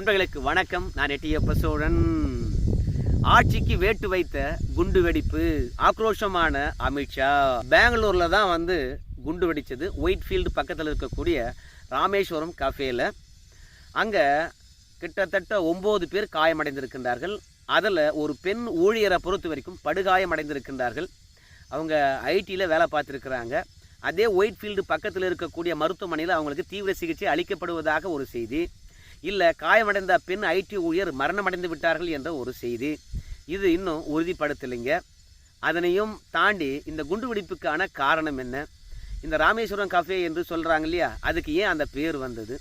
நண்பர்களுக்கு வணக்கம். நான் எட்டியப்ப சோழன் ஆட்சிக்கு வேட்டு வைத்த குண்டு வெடிப்பு ஆக்ரோஷமான அமித்ஷா. பெங்களூர்ல தான் வந்து குண்டு வெடிச்சது. ஒயிட்ஃபீல்டு பக்கத்தில் இருக்கக்கூடிய ராமேஸ்வரம் கஃபேல அங்கே கிட்டத்தட்ட ஒம்பது பேர் காயமடைந்திருக்கின்றார்கள். அதில் ஒரு பெண் ஊழியரை பொறுத்த வரைக்கும் படுகாயமடைந்திருக்கின்றார்கள். அவங்க ஐடியில் வேலை பார்த்துருக்குறாங்க. அதே ஒயிட்ஃபீல்டு பக்கத்தில் இருக்கக்கூடிய மருத்துவமனையில் அவங்களுக்கு தீவிர சிகிச்சை அளிக்கப்படுவதாக ஒரு செய்தி. இல்லை காயமடைந்த பெண் ஐடி ஊழியர் மரணமடைந்து விட்டார்கள் என்ற ஒரு செய்தி. இது இன்னும் உறுதிப்படுத்தலைங்க. அதனையும் தாண்டி இந்த குண்டுவெடிப்புக்கான காரணம் என்ன? இந்த ராமேஸ்வரம் கஃபே என்று சொல்கிறாங்க இல்லையா? அதுக்கு ஏன் அந்த பேர் வந்தது?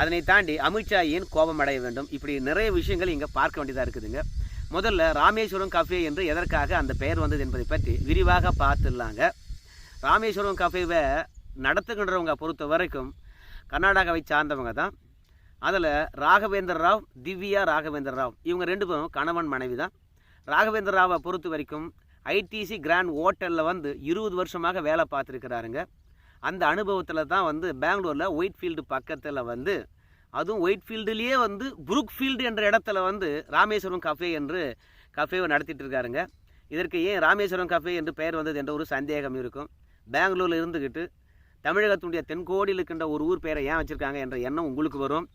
அதனை தாண்டி அமித்ஷா ஏன் கோபம் அடைய வேண்டும்? இப்படி நிறைய விஷயங்கள் இங்கே பார்க்க வேண்டியதாக இருக்குதுங்க. முதல்ல ராமேஸ்வரம் கஃபே என்று எதற்காக அந்த பெயர் வந்தது என்பதை பற்றி விரிவாக பார்த்துடலாங்க. ராமேஸ்வரம் கஃபேவை நடத்துகின்றவங்க பொறுத்த வரைக்கும் கர்நாடகாவை சார்ந்தவங்க தான். அதில் ராகவேந்திர ராவ் திவ்யா ராகவேந்திர ராவ் இவங்க ரெண்டு பேரும் கணவன் மனைவி தான். ராகவேந்திர ராவை பொறுத்த வரைக்கும் ஐடிசி கிராண்ட் ஹோட்டலில் வந்து இருபது வருஷமாக வேலை பார்த்துருக்கிறாருங்க. அந்த அனுபவத்தில் தான் வந்து பெங்களூரில் ஒயிட்ஃபீல்டு பக்கத்தில் வந்து அதுவும் ஒயிட்ஃபீல்டுலேயே வந்து புரூக்ஃபீல்டு என்ற இடத்துல வந்து ராமேஸ்வரம் கஃபே என்று கஃபேவை நடத்திட்டு இருக்காருங்க இதற்கு ஏன் ராமேஸ்வரம் கஃபே என்று பெயர் வந்தது என்ற ஒரு சந்தேகம் இருக்கும். பெங்களூரில் இருந்துக்கிட்டு தமிழகத்தினுடைய தென்கோடியில் இருக்கின்ற ஒரு ஊர் பெயரை ஏன் வச்சுருக்காங்க என்ற எண்ணம் உங்களுக்கு வரும்.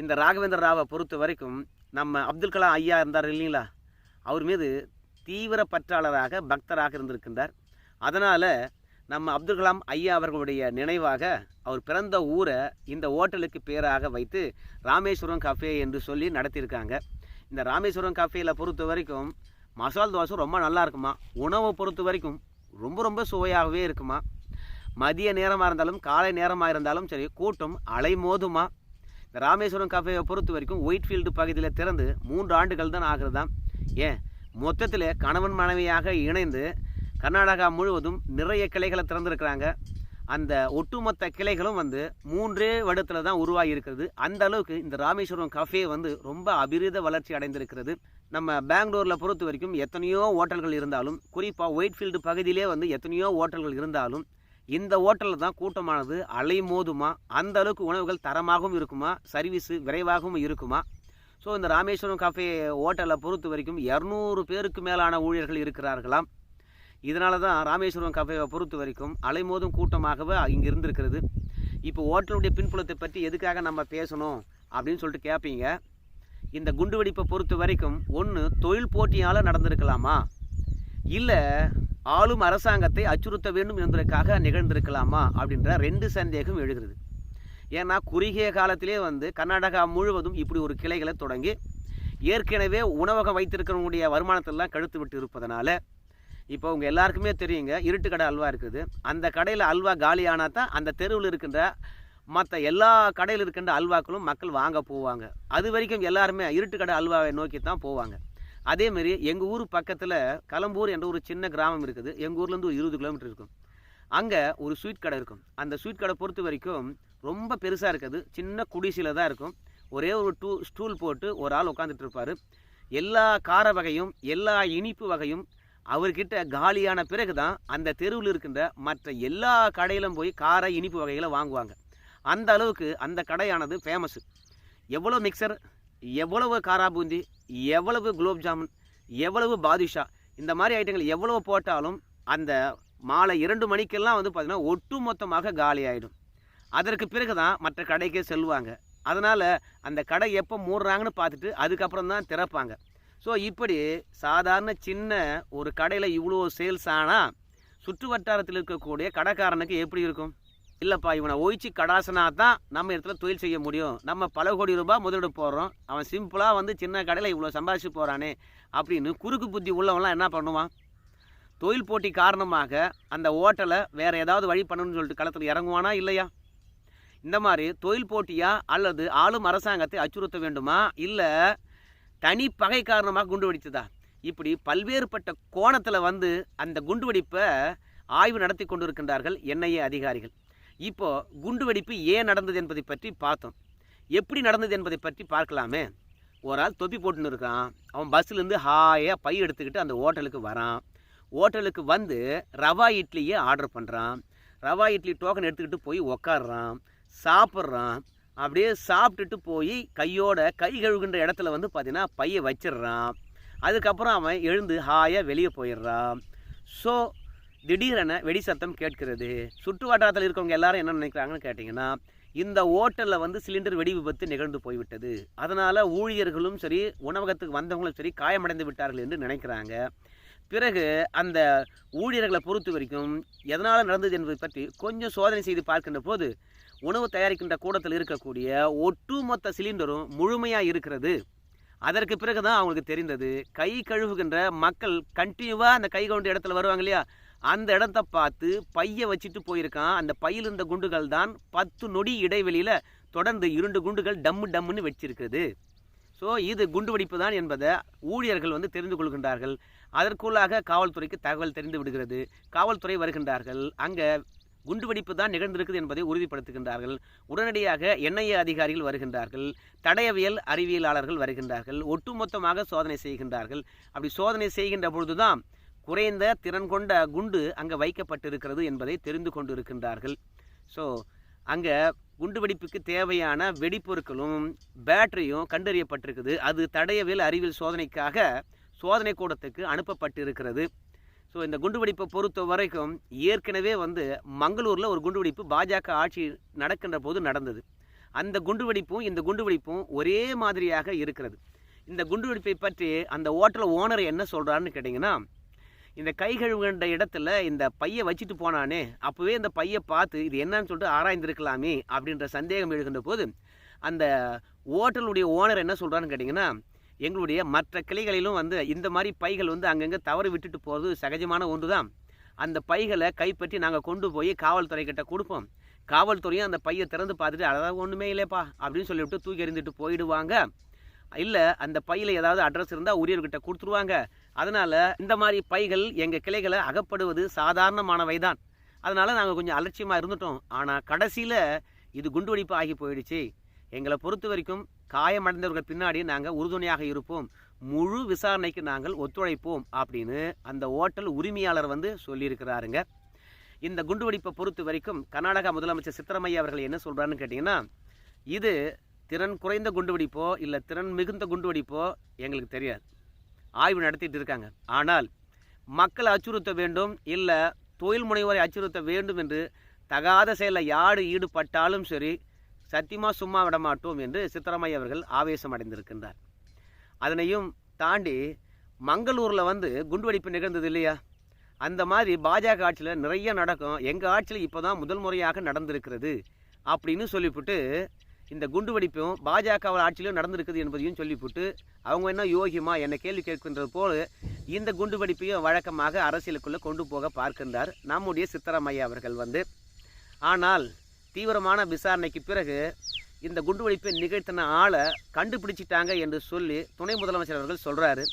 இந்த ராகவேந்திர ராவை பொறுத்த வரைக்கும் நம்ம அப்துல் கலாம் ஐயா இருந்தார் இல்லைங்களா? அவர் மீது தீவிர பற்றாளராக பக்தராக இருந்திருக்கின்றார். அதனால் நம்ம அப்துல் கலாம் ஐயா அவர்களுடைய நினைவாக அவர் பிறந்த ஊரை இந்த ஹோட்டலுக்கு பேராக வைத்து ராமேஸ்வரம் கஃபே என்று சொல்லி நடத்தியிருக்காங்க. இந்த ராமேஸ்வரம் கஃபேயில் பொறுத்த வரைக்கும் மசால் தோசை ரொம்ப நல்லா இருக்குமா? உணவை பொறுத்த வரைக்கும் ரொம்ப ரொம்ப சுவையாகவே இருக்குமா? மதிய நேரமாக இருந்தாலும் காலை நேரமாக இருந்தாலும் சரி கூட்டம் அலைமோதுமா? இந்த ராமேஸ்வரம் கஃபேவை பொறுத்த வரைக்கும் ஒயிட் ஃபீல்டு பகுதியில் திறந்து மூன்று ஆண்டுகள் தான் ஆகுறதாம் ஏன்? மொத்தத்தில் கணவன் மனைவியாக இணைந்து கர்நாடகா முழுவதும் நிறைய கிளைகளை திறந்துருக்கிறாங்க. அந்த ஒட்டுமொத்த கிளைகளும் வந்து மூன்றே வருடத்தில் தான் உருவாகி இருக்கிறது அந்த அளவுக்கு இந்த ராமேஸ்வரம் கஃபே வந்து ரொம்ப அபிரித வளர்ச்சி அடைந்திருக்கிறது. நம்ம பெங்களூரில் பொறுத்த வரைக்கும் எத்தனையோ ஹோட்டல்கள் இருந்தாலும் குறிப்பாக ஒயிட்ஃபீல்டு பகுதியிலே வந்து எத்தனையோ ஹோட்டல்கள் இருந்தாலும் இந்த ஹோட்டலில் தான் கூட்டமானது அலைமோதுமா? அந்த அளவுக்கு உணவுகள் தரமாகவும் இருக்குமா? சர்வீஸு விரைவாகவும் இருக்குமா? ஸோ இந்த ராமேஸ்வரம் கஃபே ஹோட்டலை பொறுத்த வரைக்கும் இரநூறு பேருக்கு மேலான ஊழியர்கள் இருக்கிறார்களாம். இதனால தான் ராமேஸ்வரம் காஃபேவை பொறுத்த வரைக்கும் அலைமோதும் கூட்டமாகவே இங்கே இருந்திருக்கிறது. இப்போ ஹோட்டலுடைய பின்புலத்தை பற்றி எதுக்காக நம்ம பேசணும் அப்படின்னு சொல்லிட்டு கேட்பீங்க இந்த குண்டுவெடிப்பை பொறுத்த வரைக்கும் ஒன்று தொழில் போட்டியால் நடந்திருக்கலாமா? இல்லை ஆளும் அரசாங்கத்தை அச்சுறுத்த வேண்டும் என்பதற்காக நிகழ்ந்திருக்கலாமா அப்படின்ற ரெண்டு சந்தேகம் எழுகிறது. ஏன்னா குறுகிய காலத்திலே வந்து கர்நாடகா முழுவதும் இப்படி ஒரு கிளைகளை தொடங்கி ஏற்கனவே உணவகம் வைத்திருக்கிறவங்களுடைய வருமானத்தெல்லாம் கழுத்து விட்டு இருப்பதனால இப்போ உங்கள் எல்லாருக்குமே தெரியுங்க இருட்டு கடை அல்வா இருக்குது. அந்த கடையில் அல்வா காலியானா தான் அந்த தெருவில் இருக்கின்ற மற்ற எல்லா கடையில் இருக்கின்ற அல்வாக்களும் மக்கள் வாங்க போவாங்க. அது வரைக்கும் எல்லாருமே இருட்டு கடை அல்வாவை நோக்கி தான் போவாங்க. அதேமாரி எங்கள் ஊர் பக்கத்தில் கலம்பூர் என்ற ஒரு சின்ன கிராமம் இருக்குது. எங்கள் ஊர்லேருந்து ஒரு இருபது கிலோமீட்டர் இருக்கும். அங்கே ஒரு ஸ்வீட் கடை இருக்கும். அந்த ஸ்வீட் கடை பொறுத்த வரைக்கும் ரொம்ப பெருசாக இருக்காது. சின்ன குடிசையில் தான் இருக்கும். ஒரே ஒரு டூ ஸ்டூல் போட்டு ஒரு ஆள் உட்காந்துட்டு இருப்பார். எல்லா கார வகையும் எல்லா இனிப்பு வகையும் அவர்கிட்ட காலியான பிறகு தான் அந்த தெருவில் இருக்கின்ற மற்ற எல்லா கடையிலும் போய் கார இனிப்பு வகைகளை வாங்குவாங்க. அந்த அளவுக்கு அந்த கடையானது ஃபேமஸ்ஸு எவ்வளோ மிக்சர் எவ்வளவு காரா பூந்தி எவ்வளவு குலோப் ஜாமுன் எவ்வளவு பாதுஷா இந்த மாதிரி ஐட்டங்கள் எவ்வளவு போட்டாலும் அந்த மாலை இரண்டு மணிக்கெல்லாம் வந்து பார்த்திங்கன்னா ஒட்டு மொத்தமாக காலி ஆகிடும் அதற்கு பிறகு தான் மற்ற கடைக்கே செல்வாங்க அதனால் அந்த கடை எப்போ மூடுறாங்கன்னு பார்த்துட்டு அதுக்கப்புறம் தான் திறப்பாங்க. ஸோ இப்படி சாதாரண சின்ன ஒரு கடையில் இவ்வளோ சேல்ஸ் ஆனால் சுற்று வட்டாரத்தில் இருக்கக்கூடிய கடைக்காரனுக்கு எப்படி இருக்கும்? இல்லைப்பா இவனை ஒழிச்சு கடாசனா தான் நம்ம இடத்துல தொழில் செய்ய முடியும். நம்ம பல கோடி ரூபாய் முதலீடு போடுறோம். அவன் சிம்பிளாக வந்து சின்ன கடையில் இவ்வளோ சம்பாதிச்சு போகிறானே அப்படின்னு குறுக்கு புத்தி உள்ளவன்லாம் என்ன பண்ணுவான்? தொழில் போட்டி காரணமாக அந்த ஓட்டலை வேறு ஏதாவது வழி பண்ணணும்னு சொல்லிட்டு களத்தில் இறங்குவானா இல்லையா? இந்த மாதிரி தொழில் போட்டியா அல்லது ஆளும் அரசாங்கத்தை அச்சுறுத்த வேண்டுமா? இல்லை தனி பகை காரணமாக குண்டு வெடித்ததா இப்படி பல்வேறுபட்ட கோணத்தில் வந்து அந்த குண்டு வெடிப்பை ஆய்வு நடத்தி கொண்டிருக்கின்றார்கள் என்ஐஏ அதிகாரிகள். இப்போ குண்டு வெடிப்பு ஏன் நடந்தது என்பதை பற்றி பார்த்தோம். எப்படி நடந்தது என்பதை பற்றி பார்க்கலாமே. ஒரு ஆள் தொப்பி போட்டுன்னு இருக்கான். அவன் பஸ்ஸுலேருந்து ஹாயாக பை எடுத்துக்கிட்டு அந்த ஹோட்டலுக்கு வரான். ஹோட்டலுக்கு வந்து ரவா இட்லியை ஆர்டர் பண்ணுறான் ரவா இட்லி டோக்கன் எடுத்துக்கிட்டு போய் உக்காடுறான் சாப்பிட்றான். அப்படியே சாப்பிட்டுட்டு போய் கையோட கை கழுவுகின்ற இடத்துல வந்து பார்த்தீங்கன்னா பையை வச்சிடுறான். அதுக்கப்புறம் அவன் எழுந்து ஹாயாக வெளியே போயிடுறான். ஸோ திடீரென வெடி சத்தம் கேட்கிறது. சுற்று வட்டாரத்தில் இருக்கவங்க எல்லாரும் என்ன நினைக்கிறாங்கன்னு கேட்டிங்கன்னா இந்த ஓட்டலில் வந்து சிலிண்டர் வெடி விபத்து நிகழ்ந்து போய்விட்டது. அதனால் ஊழியர்களும் சரி உணவகத்துக்கு வந்தவங்களும் சரி காயமடைந்து விட்டார்கள் என்று நினைக்கிறாங்க. பிறகு அந்த ஊழியர்களை பொறுத்த வரைக்கும் எதனால் நடந்தது என்பதை பற்றி கொஞ்சம் சோதனை செய்து பார்க்கின்ற போது உணவு தயாரிக்கின்ற கூடத்தில் இருக்கக்கூடிய ஒட்டுமொத்த சிலிண்டரும் முழுமையாக இருக்கிறது. அதற்கு பிறகு தான் அவங்களுக்கு தெரிந்தது. கை கழுவுகின்ற மக்கள் கண்டினியூவாக அந்த கை கவுண்ட இடத்துல வருவாங்க இல்லையா? அந்த இடத்த பார்த்து பையை வச்சுட்டு போயிருக்கான். அந்த பையில் இருந்த குண்டுகள் தான் பத்து நொடி இடைவெளியில் தொடர்ந்து இரண்டு குண்டுகள் டம்மு டம்முன்னு வச்சிருக்குது ஸோ இது குண்டு வெடிப்பு தான் என்பதை ஊழியர்கள் வந்து தெரிந்து கொள்கின்றார்கள். அதற்குள்ளாக காவல்துறைக்கு தகவல் தெரிந்து விடுகிறது. காவல்துறை வருகின்றார்கள். அங்கே குண்டுவெடிப்பு தான் நிகழ்ந்திருக்குது என்பதை உறுதிப்படுத்துகின்றார்கள். உடனடியாக என்ஐஏ அதிகாரிகள் வருகின்றார்கள். தடயவியல் அறிவியலாளர்கள் வருகின்றார்கள். ஒட்டுமொத்தமாக சோதனை செய்கின்றார்கள். அப்படி சோதனை செய்கின்ற பொழுதுதான் குறைந்த திறன் கொண்ட குண்டு அங்கே வைக்கப்பட்டிருக்கிறது என்பதை தெரிந்து கொண்டிருக்கின்றார்கள். ஸோ அங்கே குண்டு வெடிப்புக்கு தேவையான வெடிப்பொருட்களும் பேட்டரியும் கண்டறியப்பட்டிருக்குது. அது தடயவியல் அறிவியல் சோதனைக்காக சோதனை கூடத்துக்கு அனுப்பப்பட்டிருக்கிறது. ஸோ இந்த குண்டுவெடிப்பை பொறுத்த வரைக்கும் ஏற்கனவே வந்து மங்களூரில் ஒரு குண்டுவெடிப்பு பாஜக ஆட்சி நடக்கின்ற போது நடந்தது. அந்த குண்டுவெடிப்பும் இந்த குண்டுவெடிப்பும் ஒரே மாதிரியாக இருக்கிறது. இந்த குண்டுவெடிப்பை பற்றி அந்த ஓட்டல் ஓனர் என்ன சொல்கிறான்னு கேட்டிங்கன்னா இந்த கை கழுவுகின்ற இடத்துல இந்த பையை வச்சுட்டு போனானே அப்போவே இந்த பையை பார்த்து இது என்னன்னு சொல்லிட்டு ஆராய்ந்திருக்கலாமே அப்படின்ற சந்தேகம் எழுகின்ற போது அந்த ஓட்டலுடைய ஓனர் என்ன சொல்கிறான்னு கேட்டிங்கன்னா எங்களுடைய மற்ற கிளைகளிலும் வந்து இந்த மாதிரி பைகள் வந்து அங்கங்கே தவறு விட்டுட்டு போகிறது சகஜமான ஒன்று தான் அந்த பைகளை கைப்பற்றி நாங்கள் கொண்டு போய் காவல்துறைக்கிட்ட கொடுப்போம். காவல்துறையும் அந்த பையை திறந்து பார்த்துட்டு அதாவது ஒன்றுமே இல்லைப்பா அப்படின்னு சொல்லிவிட்டு தூக்கி எறிந்துட்டு போயிடுவாங்க. இல்லை அந்த பையில் ஏதாவது அட்ரஸ் இருந்தால் உரியர்கிட்ட கொடுத்துருவாங்க. அதனால் இந்த மாதிரி பைகள் எங்கள் கிளைகளை அகப்படுவது சாதாரணமானவை தான் அதனால் நாங்கள் கொஞ்சம் அலட்சியமாக இருந்துட்டோம். ஆனால் கடைசியில் இது குண்டுவெடிப்பு ஆகி போயிடுச்சு. எங்களை பொறுத்த வரைக்கும் காயமடைந்தவர்கள் பின்னாடி நாங்கள் உறுதுணையாக இருப்போம். முழு விசாரணைக்கு நாங்கள் ஒத்துழைப்போம் அப்படின்னு அந்த ஓட்டல் உரிமையாளர் வந்து சொல்லியிருக்கிறாருங்க. இந்த குண்டுவெடிப்பை பொறுத்த வரைக்கும் கர்நாடகா முதலமைச்சர் சித்தரமையா அவர்கள் என்ன சொல்கிறான்னு கேட்டிங்கன்னா இது திறன் குறைந்த குண்டுவெடிப்போ இல்லை திறன் மிகுந்த குண்டுவெடிப்போ எங்களுக்கு தெரியாது. ஆய்வு நடத்திட்டு இருக்காங்க. ஆனால் மக்களை அச்சுறுத்த வேண்டும் இல்லை தொழில் முனைவோரை அச்சுறுத்த வேண்டும் என்று தகாத செயலில் யார் ஈடுபட்டாலும் சரி சத்தியமாக சும்மா விட மாட்டோம் என்று சித்தராமையா அவர்கள் ஆவேசம் அடைந்திருக்கின்றார். அதனையும் தாண்டி மங்களூரில் வந்து குண்டுவெடிப்பு நிகழ்ந்தது இல்லையா? அந்த மாதிரி பாஜக ஆட்சியில் நிறைய நடக்கும். எங்கள் ஆட்சியில் இப்போ தான் முதல் முறையாக நடந்திருக்கிறது அப்படின்னு சொல்லிவிட்டு இந்த குண்டுவெடிப்பும் பாஜக ஆட்சியிலும் நடந்திருக்குது என்பதையும் சொல்லிவிட்டு அவங்க என்ன யோகியமா என்னை கேள்வி கேட்கின்றது போல் இந்த குண்டுவெடிப்பையும் வழக்கமாக அரசியலுக்குள்ளே கொண்டு போக பார்க்கின்றார் நம்முடைய சித்தராமையா அவர்கள் வந்து. ஆனால் தீவிரமான விசாரணைக்கு பிறகு இந்த குண்டுவெடிப்பை நிகழ்த்தின ஆளை கண்டுபிடிச்சிட்டாங்க என்று சொல்லி துணை முதலமைச்சர் அவர்கள் சொல்கிறாரு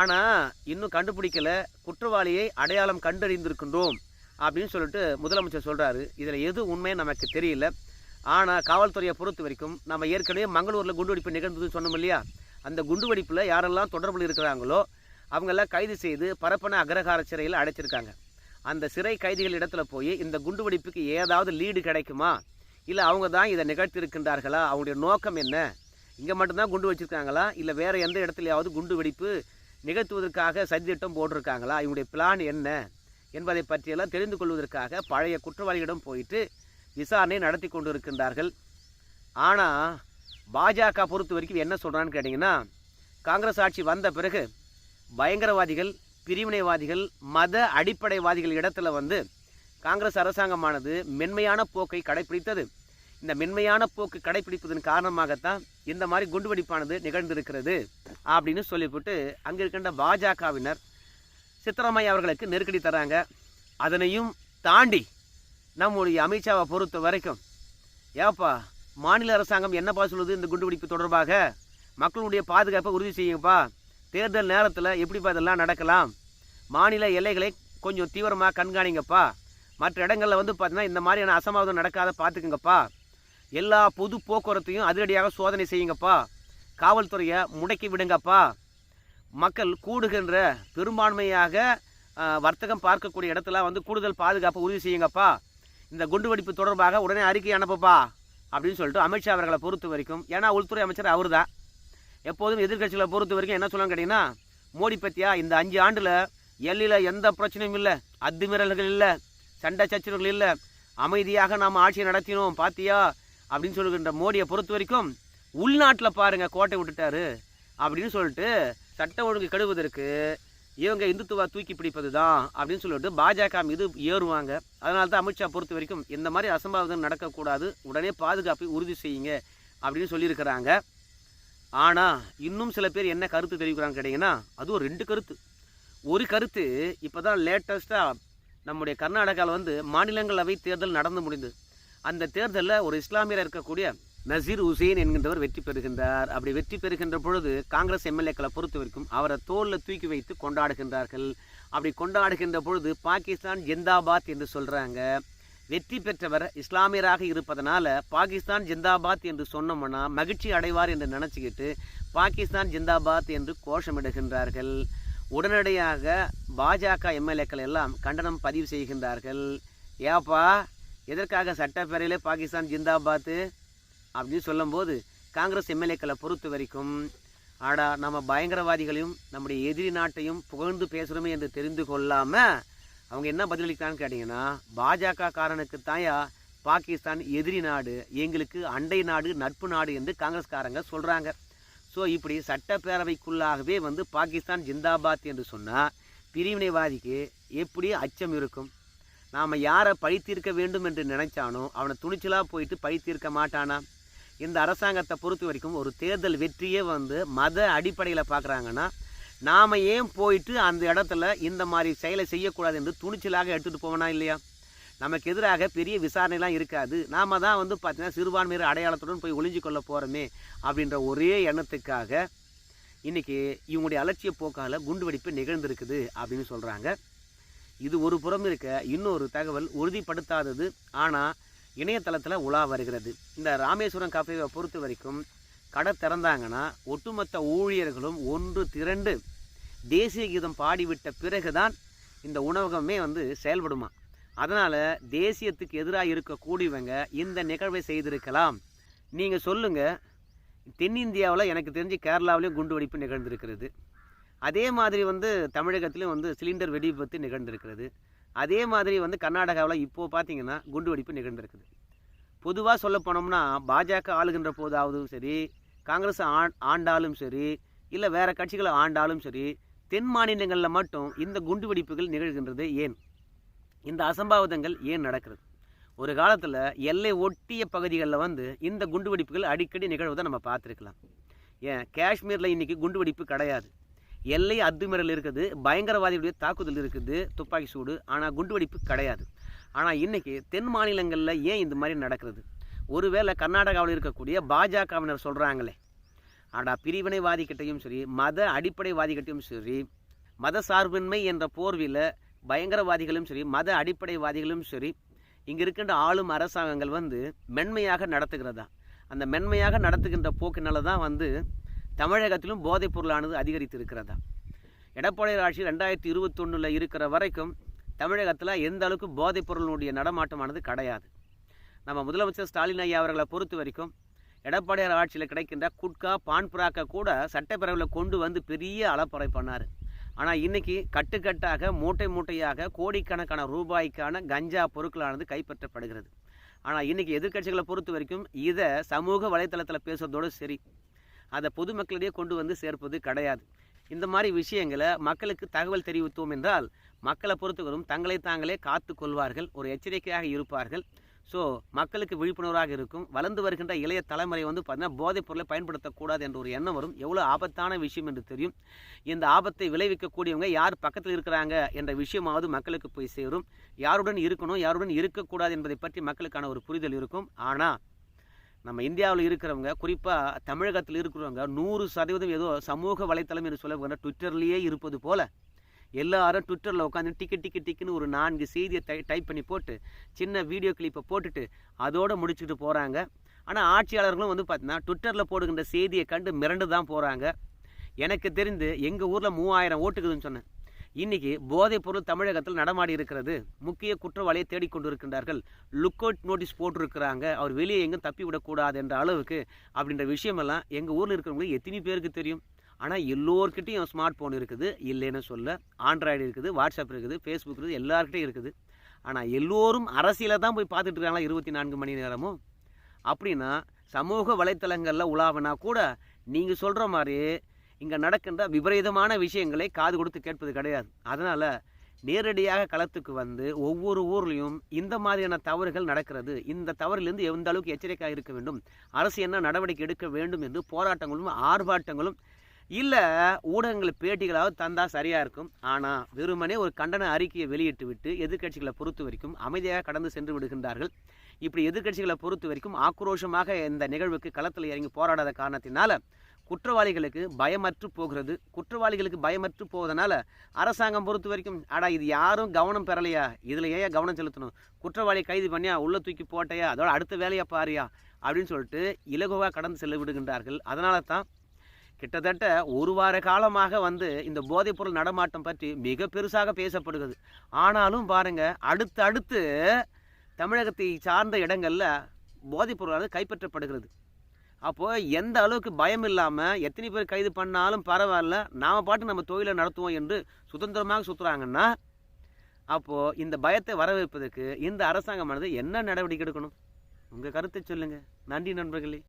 ஆனால் இன்னும் கண்டுபிடிக்கல குற்றவாளியை அடையாளம் கண்டறிந்திருக்கின்றோம் அப்படின்னு சொல்லிட்டு முதலமைச்சர் சொல்கிறாரு இதில் எது உண்மைன்னு நமக்கு தெரியல. ஆனால் காவல்துறையை பொறுத்த வரைக்கும் நம்ம ஏற்கனவே மங்களூரில் குண்டுவெடிப்பு நிகழ்ந்ததுன்னு சொன்னோம் இல்லையா? அந்த குண்டுவெடிப்பில் யாரெல்லாம் தொடர்பில் இருக்கிறாங்களோ அவங்கெல்லாம் கைது செய்து பரப்பன அக்ரஹார சிறையில் அடைச்சிருக்காங்க. அந்த சிறை கைதிகள் இடத்துல போய் இந்த குண்டுவெடிப்புக்கு ஏதாவது லீடு கிடைக்குமா? இல்லை அவங்க தான் இதை நிகழ்த்தியிருக்கின்றார்களா? அவங்களுடைய நோக்கம் என்ன? இங்கே மட்டும்தான் குண்டு வச்சுருக்காங்களா? இல்லை வேறு எந்த இடத்துலையாவது குண்டு வெடிப்பு நிகழ்த்துவதற்காக சதித்திட்டம் போட்டிருக்காங்களா? இவங்களுடைய பிளான் என்ன? என்பதை பற்றியெல்லாம் தெரிந்து கொள்வதற்காக பழைய குற்றவாளிகளிடம் போயிட்டு விசாரணை நடத்தி கொண்டு இருக்கின்றார்கள் ஆனால் பாஜக பொறுத்த வரைக்கும் என்ன சொல்கிறான்னு கேட்டிங்கன்னா காங்கிரஸ் ஆட்சி வந்த பிறகு பயங்கரவாதிகள் பிரிவினைவாதிகள் மத அடிப்படைவாதிகள் இடத்துல வந்து காங்கிரஸ் அரசாங்கமானது மென்மையான போக்கை கடைபிடித்தது. இந்த மென்மையான போக்கு கடைபிடிப்பதன் காரணமாகத்தான் இந்த மாதிரி குண்டுவெடிப்பானது நிகழ்ந்திருக்கிறது அப்படின்னு சொல்லிவிட்டு அங்கே இருக்கின்ற பாஜகவினர் சித்தராமையா அவர்களுக்கு நெருக்கடி தராங்க அதனையும் தாண்டி நம்முடைய அமித்ஷாவை பொறுத்த வரைக்கும். ஏப்பா மாநில அரசாங்கம் என்னப்பா சொல்லுது இந்த குண்டுவெடிப்பு தொடர்பாக? மக்களுடைய பாதுகாப்பை உறுதி செய்யுங்கப்பா. தேர்தல் நேரத்தில் எப்படிப்பா இதெல்லாம் நடக்கலாம்? மாநில எல்லைகளை கொஞ்சம் தீவிரமாக கண்காணிங்கப்பா. மற்ற இடங்களில் வந்து பார்த்தீங்கன்னா இந்த மாதிரியான அசம்பாவிதம் நடக்காத பார்த்துக்குங்கப்பா எல்லா பொது போக்குவரத்தையும் அதிரடியாக சோதனை செய்யுங்கப்பா. காவல்துறையை முடக்கி விடுங்கப்பா. மக்கள் கூடுகின்ற பெரும்பான்மையாக வர்த்தகம் பார்க்கக்கூடிய இடத்துல வந்து கூடுதல் பாதுகாப்பை உறுதி செய்யுங்கப்பா. இந்த குண்டுவெடிப்பு தொடர்பாக உடனே அறிக்கை அனுப்புப்பா அப்படின்னு சொல்லிட்டு அமித்ஷா அவர்களை பொறுத்த வரைக்கும் ஏன்னா உள்துறை அமைச்சர் அவர் தான் எப்போதும் எதிர்க்கட்சிகளை பொறுத்த வரைக்கும் என்ன சொல்லணும்னு கேட்டிங்கன்னா மோடி பற்றியா இந்த அஞ்சு ஆண்டில் எல்லையில் எந்த பிரச்சனையும் இல்லை அத்துமீறல்கள் இல்லை சண்டை சச்சரவுகள் இல்லை அமைதியாக நாம் ஆட்சியை நடத்தினோம் பாத்தியா? அப்படின்னு சொல்லுகின்ற மோடியை பொறுத்த வரைக்கும் உள்நாட்டில் பாருங்கள் கோட்டை விட்டுட்டாரு அப்படின்னு சொல்லிட்டு சட்ட ஒழுங்கு கெடுவதற்கு இவங்க இந்துத்துவா தூக்கி பிடிப்பது தான் அப்படின்னு சொல்லிட்டு பாஜக மீது ஏறுவாங்க. அதனால தான் அமித்ஷா பொறுத்த வரைக்கும் இந்த மாதிரி அசம்பாவிதம் நடக்கக்கூடாது. உடனே பாதுகாப்பை உறுதி செய்யுங்க அப்படின்னு சொல்லியிருக்கிறாங்க. ஆனால் இன்னும் சில பேர் என்ன கருத்து தெரிவிக்கிறாங்க கேட்டிங்கன்னா அதுவும் ரெண்டு கருத்து. ஒரு கருத்து இப்போ தான் லேட்டஸ்ட்டாக நம்முடைய கர்நாடகாவில் வந்து மாநிலங்களவை தேர்தல் நடந்து முடிந்து. அந்த தேர்தலில் ஒரு இஸ்லாமியர் இருக்கக்கூடிய நசீர் உசேன் என்கின்றவர் வெற்றி பெறுகின்றார். அப்படி வெற்றி பெறுகின்ற பொழுது காங்கிரஸ் எம்எல்ஏக்களை பொறுத்த வரைக்கும் அவரை தோலில் தூக்கி வைத்து கொண்டாடுகின்றார்கள். அப்படி கொண்டாடுகின்ற பொழுது பாகிஸ்தான் ஜிந்தாபாத் என்று சொல்கிறாங்க வெற்றி பெற்றவர் இஸ்லாமியராக இருப்பதனால பாகிஸ்தான் ஜிந்தாபாத் என்று சொன்னோம்னா மகிழ்ச்சி அடைவார் என்று நினச்சிக்கிட்டு பாகிஸ்தான் ஜிந்தாபாத் என்று கோஷமிடுகின்றார்கள். உடனடியாக பாஜக எம்எல்ஏக்கள் எல்லாம் கண்டனம் பதிவு செய்கின்றார்கள். ஏப்பா எதற்காக சட்டப்பேரவையில் பாகிஸ்தான் ஜிந்தாபாத்து அப்படின்னு சொல்லும்போது காங்கிரஸ் எம்எல்ஏக்களை பொறுத்த வரைக்கும் ஆடா நம்ம பயங்கரவாதிகளையும் நம்முடைய எதிரி நாட்டையும் புகழ்ந்து பேசுகிறோமே என்று தெரிந்து கொள்ளாமல் அவங்க என்ன பதிலளிக்கிறான்னு கேட்டிங்கன்னா பாஜக காரனுக்கு தாயா பாகிஸ்தான் எதிரி நாடு எங்களுக்கு அண்டை நாடு நட்பு நாடு என்று காங்கிரஸ்காரங்க சொல்கிறாங்க ஸோ இப்படி சட்டப்பேரவைக்குள்ளாகவே வந்து பாகிஸ்தான் ஜிந்தாபாத் என்று சொன்னால் பிரிவினைவாதிக்கு எப்படி அச்சம் இருக்கும்? நாம் யாரை பழி தீர்க்க வேண்டும் என்று நினைச்சானோ அவனை துணிச்சலாக போயிட்டு பழி தீர்க்க மாட்டானா? இந்த அரசாங்கத்தை பொறுத்த வரைக்கும் ஒரு தேர்தல் வெற்றியே வந்து மத அடிப்படையில் பார்க்குறாங்கன்னா நாம் ஏன் போயிட்டு அந்த இடத்துல இந்த மாதிரி செயலை செய்யக்கூடாது என்று துணிச்சலாக எடுத்துகிட்டு போவேனா இல்லையா? நமக்கு எதிராக பெரிய விசாரணைலாம் இருக்காது. நாம் தான் வந்து பார்த்தீங்கன்னா சிறுபான்மையர் அடையாளத்துடன் போய் ஒளிஞ்சு கொள்ள போகிறோமே அப்படின்ற ஒரே எண்ணத்துக்காக இன்றைக்கி இவங்களுடைய அலட்சிய போக்கால் குண்டு வெடிப்பு நிகழ்ந்திருக்குது அப்படின்னு சொல்கிறாங்க இது ஒரு புறம் இருக்க இன்னொரு தகவல் உறுதிப்படுத்தாதது. ஆனால் இணையதளத்தில் உலா வருகிறது. இந்த ராமேஸ்வரம் கஃபேவை பொறுத்த வரைக்கும் கடை திறந்தாங்கன்னா ஒட்டுமொத்த ஊழியர்களும் ஒன்று திரண்டு தேசிய கீதம் பாடிவிட்ட பிறகுதான் இந்த உணவகமே வந்து செயல்படுமா? அதனால் தேசியத்துக்கு எதிராக இருக்கக்கூடியவங்க இந்த நிகழ்வை செய்திருக்கலாம். நீங்கள் சொல்லுங்கள் தென்னிந்தியாவில் எனக்கு தெரிஞ்சு கேரளாவிலையும் குண்டு வெடிப்பு நிகழ்ந்திருக்கிறது. அதே மாதிரி வந்து தமிழகத்திலையும் வந்து சிலிண்டர் வெடிவிபத்து நிகழ்ந்திருக்கிறது. அதே மாதிரி வந்து கர்நாடகாவில் இப்போது பார்த்தீங்கன்னா குண்டு வெடிப்பு நிகழ்ந்திருக்குது. பொதுவாக சொல்ல போனோம்னா பாஜக ஆளுகின்ற போதாவதும் சரி காங்கிரஸ் ஆண்டாலும் சரி இல்லை வேறு கட்சிகளை ஆண்டாலும் சரி தென் மாநிலங்களில் மட்டும் இந்த குண்டு வெடிப்புகள் நிகழ்கின்றது ஏன்? இந்த அசம்பாவிதங்கள் ஏன் நடக்கிறது? ஒரு காலத்தில் எல்லை ஒட்டிய பகுதிகளில் வந்து இந்த குண்டு வெடிப்புகள் அடிக்கடி நிகழ்வதை நம்ம பார்த்துருக்கலாம். ஏன்? காஷ்மீரில் இன்றைக்கி குண்டு வெடிப்பு கிடையாது. எல்லை அத்துமீறல் இருக்குது பயங்கரவாதியுடைய தாக்குதல் இருக்குது துப்பாக்கி சூடு ஆனால் குண்டுவெடிப்பு கிடையாது. ஆனால் இன்றைக்கி தென் மாநிலங்களில் ஏன் இந்த மாதிரி நடக்கிறது? ஒருவேளை கர்நாடகாவில் இருக்கக்கூடிய பாஜகவினர் சொல்கிறாங்களே ஆடா பிரிவினைவாதிக்கிட்டையும் சரி மத அடிப்படைவாதிகிட்டையும் சரி மத சார்பின்மை என்ற போர்வில் பயங்கரவாதிகளும் சரி மத அடிப்படைவாதிகளும் சரி இங்கே இருக்கின்ற ஆளும் அரசாங்கங்கள் வந்து மென்மையாக நடத்துகிறதா? அந்த மென்மையாக நடத்துகின்ற போக்கினால தான் வந்து தமிழகத்திலும் போதைப் பொருளானது அதிகரித்து இருக்கிறதா எடப்பாடி ஆட்சி ரெண்டாயிரத்தி இருபத்தொன்னில் இருக்கிற வரைக்கும் தமிழகத்தில் எந்த அளவுக்கு போதைப் பொருளினுடைய நடமாட்டமானது கிடையாது. நம்ம முதலமைச்சர் ஸ்டாலின் ஐயா அவர்களை பொறுத்த வரைக்கும் எடப்பாடியார் ஆட்சியில் கிடைக்கின்ற குட்கா பான் புறாக்கை கூட சட்டப்பேரவையில் கொண்டு வந்து பெரிய அளப்பறை பண்ணார். ஆனால் இன்றைக்கி கட்டுக்கட்டாக மூட்டை மூட்டையாக கோடிக்கணக்கான ரூபாய்க்கான கஞ்சா பொருட்களானது கைப்பற்றப்படுகிறது. ஆனால் இன்றைக்கி எதிர்க்கட்சிகளை பொறுத்த வரைக்கும் இதை சமூக வலைத்தளத்தில் பேசுறதோடு சரி அதை பொதுமக்களிடையே கொண்டு வந்து சேர்ப்பது கிடையாது. இந்த மாதிரி விஷயங்களை மக்களுக்கு தகவல் தெரிவித்தோம் என்றால் மக்களை பொறுத்தவரும் தங்களை தாங்களே காத்து கொள்வார்கள் ஒரு எச்சரிக்கையாக இருப்பார்கள். ஸோ மக்களுக்கு விழிப்புணர்வாக இருக்கும். வளர்ந்து வருகின்ற இளைய தலைமுறை வந்து பார்த்தீங்கன்னா போதைப் பொருளை பயன்படுத்தக்கூடாது என்ற ஒரு எண்ணம் வரும். எவ்வளோ ஆபத்தான விஷயம் என்று தெரியும். இந்த ஆபத்தை விளைவிக்கக்கூடியவங்க யார் பக்கத்தில் இருக்கிறாங்க என்ற விஷயமாவது மக்களுக்கு போய் சேரும். யாருடன் இருக்கணும் யாருடன் இருக்கக்கூடாது என்பதை பற்றி மக்களுக்கான ஒரு புரிதல் இருக்கும். ஆனால் நம்ம இந்தியாவில் இருக்கிறவங்க குறிப்பாக தமிழகத்தில் இருக்கிறவங்க நூறு சதவீதம் ஏதோ சமூக வலைத்தளம் என்று சொல்ல ட்விட்டர்லேயே இருப்பது போல் எல்லாரும் ட்விட்டரில் உட்காந்து டிக்கு டிக்கு டிக்குன்னு ஒரு நான்கு செய்தியை டை டைப் பண்ணி போட்டு சின்ன வீடியோ கிளிப்பை போட்டுட்டு அதோடு முடிச்சுட்டு போகிறாங்க ஆனால் ஆட்சியாளர்களும் வந்து பார்த்தீங்கன்னா ட்விட்டரில் போடுகின்ற செய்தியை கண்டு மிரண்டு தான் போகிறாங்க எனக்கு தெரிந்து எங்கள் ஊரில் மூவாயிரம் ஓட்டுக்குதுன்னு சொன்னேன். இன்னைக்கு போதைப் பொருள் தமிழகத்தில் நடமாடி இருக்கிறது. முக்கிய குற்றவாளியை தேடிக்கொண்டிருக்கின்றார்கள் லுக் அவுட் நோட்டீஸ் போட்டிருக்கிறாங்க. அவர் வெளியே எங்கும் தப்பி விடக்கூடாது என்ற அளவுக்கு அப்படின்ற விஷயமெல்லாம் எங்கள் ஊரில் இருக்கிறவங்களுக்கு எத்தனை பேருக்கு தெரியும்? ஆனால் எல்லோர்கிட்டையும் ஸ்மார்ட் ஃபோன் இருக்குது. இல்லைன்னு சொல்ல. ஆண்ட்ராய்டு இருக்குது வாட்ஸ்அப் இருக்குது ஃபேஸ்புக் இருக்குது எல்லாருக்கிட்டையும் இருக்குது. ஆனால் எல்லோரும் அரசியலை தான் போய் பார்த்துட்டு இருக்காங்களா இருபத்தி நான்கு மணி நேரமும்? அப்படின்னா சமூக வலைத்தளங்களில் உலாவினா கூட நீங்கள் சொல்கிற மாதிரி இங்கே நடக்கின்ற விபரீதமான விஷயங்களை காது கொடுத்து கேட்பது கிடையாது. அதனால் நேரடியாக களத்துக்கு வந்து ஒவ்வொரு ஊர்லேயும் இந்த மாதிரியான தவறுகள் நடக்கிறது. இந்த தவறிலிருந்து எந்த அளவுக்கு எச்சரிக்கையாக இருக்க வேண்டும்? அரசு என்ன நடவடிக்கை எடுக்க வேண்டும் என்று போராட்டங்களும் ஆர்ப்பாட்டங்களும் இல்லை ஊடகங்கள் பேட்டிகளாவது தந்தால் சரியாக இருக்கும். ஆனால் வெறுமனே ஒரு கண்டன அறிக்கையை வெளியிட்டு விட்டு எதிர்க்கட்சிகளை பொறுத்த வரைக்கும் அமைதியாக கடந்து சென்று விடுகின்றார்கள். இப்படி எதிர்க்கட்சிகளை பொறுத்த வரைக்கும் ஆக்ரோஷமாக இந்த நிகழ்வுக்கு களத்தில் இறங்கி போராடாத காரணத்தினால குற்றவாளிகளுக்கு பயமற்று போகிறது. குற்றவாளிகளுக்கு பயமற்று போவதனால அரசாங்கம் பொறுத்த வரைக்கும் அடா இது யாரும் கவனம் பெறலையா? இதில் ஏன் கவனம் செலுத்தணும்? குற்றவாளி கைது பண்ணியா? உள்ள தூக்கி போட்டையா? அதோட அடுத்த வேலையை பாரியா? அப்படின்னு சொல்லிட்டு இலகுவாக கடந்து செல்ல விடுகின்றார்கள். அதனால தான் கிட்டத்தட்ட ஒரு வார காலமாக வந்து இந்த போதைப்பொருள் நடமாட்டம் பற்றி மிக பெருசாக பேசப்படுகிறது. ஆனாலும் பாருங்க அடுத்து அடுத்து தமிழகத்தை சார்ந்த இடங்களில் போதைப்பொருளானது கைப்பற்றப்படுகிறது. அப்போது எந்த அளவுக்கு பயம் இல்லாமல் எத்தனை பேர் கைது பண்ணாலும் பரவாயில்ல நாம் பாட்டு நம்ம தொழிலை நடத்துவோம் என்று சுதந்திரமாக சுற்றுறாங்கன்னா அப்போது இந்த பயத்தை வரவேற்பதற்கு இந்த அரசாங்கமானது என்ன நடவடிக்கை எடுக்கணும்? உங்கள் கருத்தை சொல்லுங்கள் நன்றி நண்பர்களே.